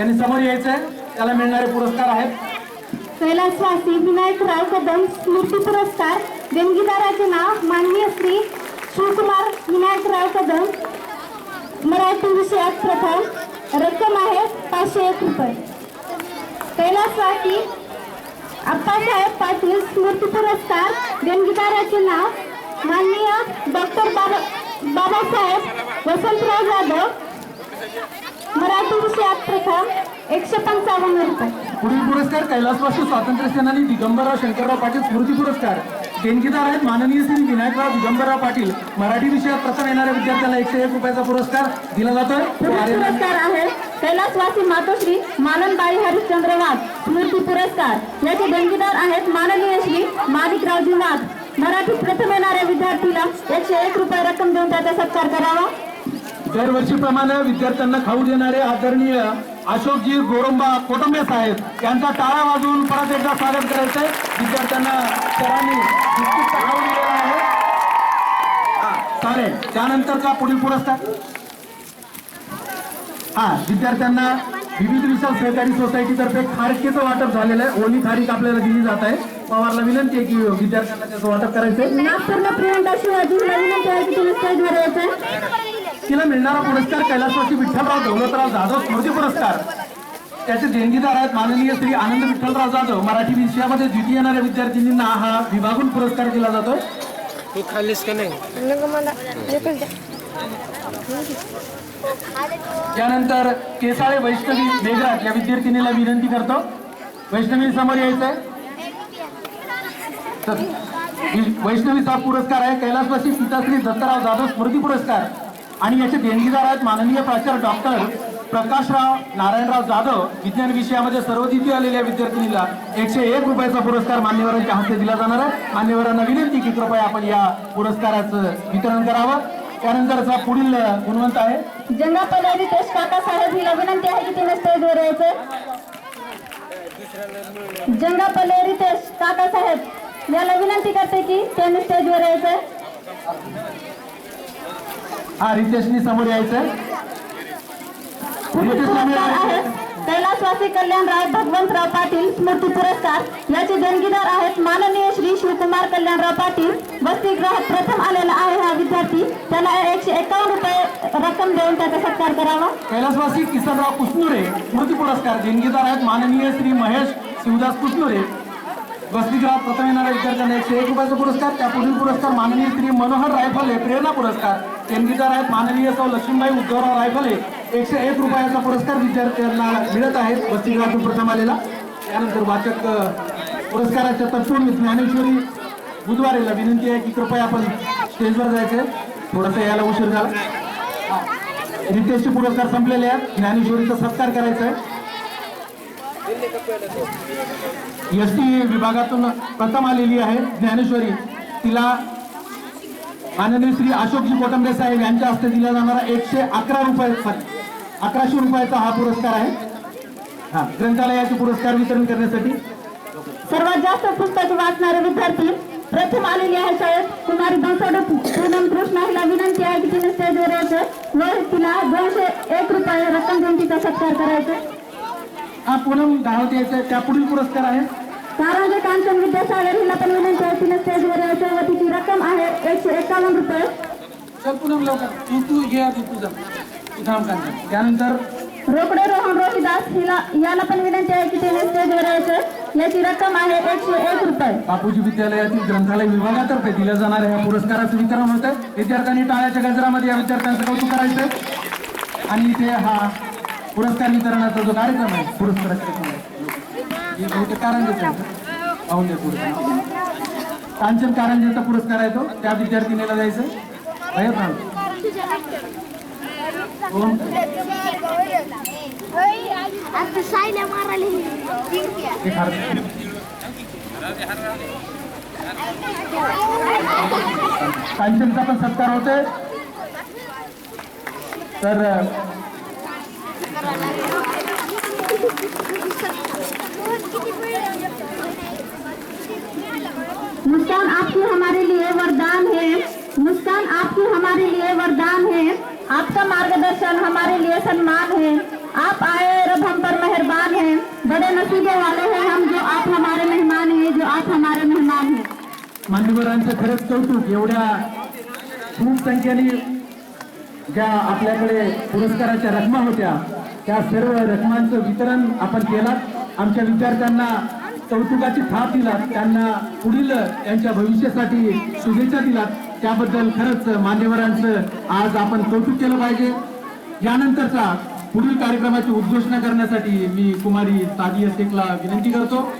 यांनी समोर यायचंय त्याला मिळणारे पुरस्कार आहेत. कैलासवासी विनायकराव कदम स्मृती पुरस्कार देणगीदाराचे नाव माननीय श्री शिवकुमार विनायकराव कदम. मराठी विषयात प्रथम रक्कम आहे पाचशे एक रुपये. कैलासवासी अप्पासाहेब पाटील स्मृती पुरस्कार देणगीदाराचे नाव माननीय डॉक्टर बाबा बाबासाहेब वसंतराव जाधव. मराठी विषयात प्रथम एकशे पंचावन्न रुपये. पुढील पुरस्कार कैलासवासी स्वातंत्र्य सेनानी दिगंबरराव शंकरराव पाटील स्मृती पुरस्कार. देणगीदार आहेत माननीय श्री विनायकराव दिगंबरराव पाटील. मराठी विषयात प्रथम येणाऱ्या विद्यार्थ्याला एकशे एक रुपयाचा पुरस्कार दिला जातोय पुरस्कार आहे कैलासवासी मातोश्री माननबाई हरिश्चंद्र वाघ स्मृती पुरस्कार. याचे देणगीदार आहेत माननीय श्री माणिकरावजी वाघ मराठी प्रथम येणाऱ्या विद्यार्थीला एकशे एक रुपये रक्कम देऊन त्याचा सत्कार करावा. दरवर्षीप्रमाणे विद्यार्थ्यांना खाऊ देणारे आदरणीय अशोकजी गोरंबा कोटंबे साहेब यांचा टाळा वाजवून परत एकदा स्वागत करायचंय. विद्यार्थ्यांना सरांनी खाऊ दिलेला आहे. चालेल त्यानंतरचा पुढील पुरस्कार. हा विद्यार्थ्यांना विविध विशाल सहकारी सोसायटीतर्फे खारकेचं वाटप झालेलं आहे. ओली खारीक आपल्याला दिली जात आहे. पवारला विनंती आहे की विद्यार्थ्यांना त्याचं वाटप करायचंय. नागपूरला प्रियंका शिवाजी विनंती आहे की तुम्ही स्टेजवर यायचं तिला मिळणारा पुरस्कार कैलासवासी विठ्ठलराव दौलतराव जाधव स्मृती पुरस्कार. त्याचे देणगीदार आहेत माननीय श्री आनंद विठ्ठलराव जाधव. मराठी विषयामध्ये द्वितीय येणाऱ्या विद्यार्थिनींना हा विभागून पुरस्कार दिला जातोय. तू खाल्लीस का नाही? त्यानंतर केसाळे वैष्णवी मेघराज या विद्यार्थिनीला विनंती करतो. वैष्णवी समोर यायचंय. वैष्णवीचा पुरस्कार आहे. कैलासवासी पिताश्री दत्तराव जाधव स्मृती पुरस्कार. आणि याचे देणगीदार आहेत माननीय प्राचार्य डॉक्टर प्रकाशराव नारायणराव जाधव. विज्ञान विषयामध्ये सर्वद्वितीय आलेल्या विद्यार्थिनीला एकशे एक रुपयाचा पुरस्कार मान्यवरांच्या हस्ते दिला जाणार आहे. मान्यवरांना विनंती की कृपया आपण या पुरस्काराचं वितरण करावं. त्यानंतरचा पुढील गुणवंत आहे. जंगापल्ले रितेश काका साहेब हिला विनंती आहे की तुम्ही स्टेजवर यायचं जंगापल्ले रितेश काका साहेब याला विनंती करते की त्यांनी स्टेजवर यायचं हा रितेशनी समोर यायचंय. कैलासवासी कल्याणराव भगवंतराव पाटील स्मृती पुरस्कार. याचे देणगीदार आहेत माननीय श्री शिवकुमार कल्याणराव पाटील. वसतिगृहात प्रथम आलेला आहे हा विद्यार्थी. त्याला एकशे एकावन्न रुपये रक्कम देऊन त्याचा सत्कार करावा. कैलासवासी किसनराव कुसनुरे स्मृती पुरस्कार. देणगीदार आहेत माननीय श्री महेश शिवदास कुसनुरे. वसतिगृहात प्रथम येणाऱ्या विद्यार्थ्यांना एकशे एक रुपयाचा पुरस्कार. त्या पुढील पुरस्कार माननीय श्री मनोहर रायफले प्रेरणा पुरस्कार. देणगीदार आहेत. माननीय सौ लक्ष्मीबाई उद्धवराव रायफले एकशे एक रुपयाचा पुरस्कार विद्यार्थ्यांना मिळत आहे वसतिगृहातून प्रथम आलेला त्यानंतर वाचक पुरस्काराच्या तत्पूर्वी ज्ञानेश्वरी बुधवारीला विनंती आहे की कृपया आपण स्टेजवर जायचं थोडंसं यायला उशीर झाला. रितेशचे पुरस्कार संपलेले आहेत. ज्ञानेश्वरीचा सत्कार करायचा आहे. एस टी विभागातून प्रथम आलेली आहे ज्ञानेश्वरी. तिला माननीय श्री अशोकजी कोटंबे साहेब यांच्या हस्ते दिला जाणारा एकशे अकरा रुपये अकराशे रुपयाचा हा पुरस्कार आहे. हा ग्रंथालयाचे पुरस्कार वितरण करण्यासाठी. सर्वात जास्त पुस्तक वाचणारे विद्यार्थी प्रथम आलेली आहे शाळेत. कुमारी बनसोडे पूनम कृष्ण हिला विनंती आहे की तिने स्टेजवर यायचं. व तिला दोनशे एक रुपये रक्कम देऊन तिचा सत्कार करायचा. हा पूनम धावत यायचा. त्या पुढील पुरस्कार आहे. कारंजे कांचन विद्यासागर हिला पण विनंती आहे तिने स्टेजवर यायचं. रुपये. चल पूनम लवकर. तू तू घे आधी तुझा तू थांब कांचन. त्यानंतर रोकडे रोहन रोहिदास हिला याला पण विनंती आहे की तिने स्टेजवर यायचं. याची रक्कम आहे एकशे एक रुपये. बापूजी विद्यालयातील ग्रंथालय विभागातर्फे दिल्या जाणाऱ्या ह्या पुरस्काराचं वितरण होत. आहे विद्यार्थ्यांनी टाळ्याच्या गजरामध्ये या विद्यार्थ्यांचं कौतुक करायचं. आणि इथे हा पुरस्कार वितरणाचा जो कार्यक्रम आहे पुरस्काराचा कार्यक्रम आहे हे बहुतेक कारंजेचा आहे का? पाहून पुरस्कार. कांचन कारंजेचा पुरस्कार आहे तो. त्या विद्यार्थिनीला द्यायचं. भैया प्राण कोण? आता सायल्या मारायला हे खारं. कांचनचा पण सत्कार होतोय. तर अ, मुस्कान आपकी हमारे लिए वरदान है। मुस्कान आपकी हमारे लिए वरदान है। आपका मार्गदर्शन हमारे लिए सम्मान है। आप आए रब हम पर मेहरबान है। बड़े नसीबे वाले हैं हम जो आप हमारे मेहमान हैं जो आप हमारे मेहमान हैं। मान्यवरांचं खरंच कौतुक एवढ्या खूप संख्येने ज्या आपल्याकडे पुरस्काराच्या रकमा होत्या त्या सर्व रकमांचं वितरण आपण केलं. आमच्या विद्यार्थ्यांना कौतुकाची थाप दिलात. त्यांना पुढील त्यांच्या भविष्यासाठी शुभेच्छा दिलात. त्याबद्दल खरंच मान्यवरांचं आज आपण कौतुक केलं पाहिजे. यानंतरचा पुढील कार्यक्रमाची उद्घोषणा करण्यासाठी मी कुमारी सादिया शेखला विनंती करतो.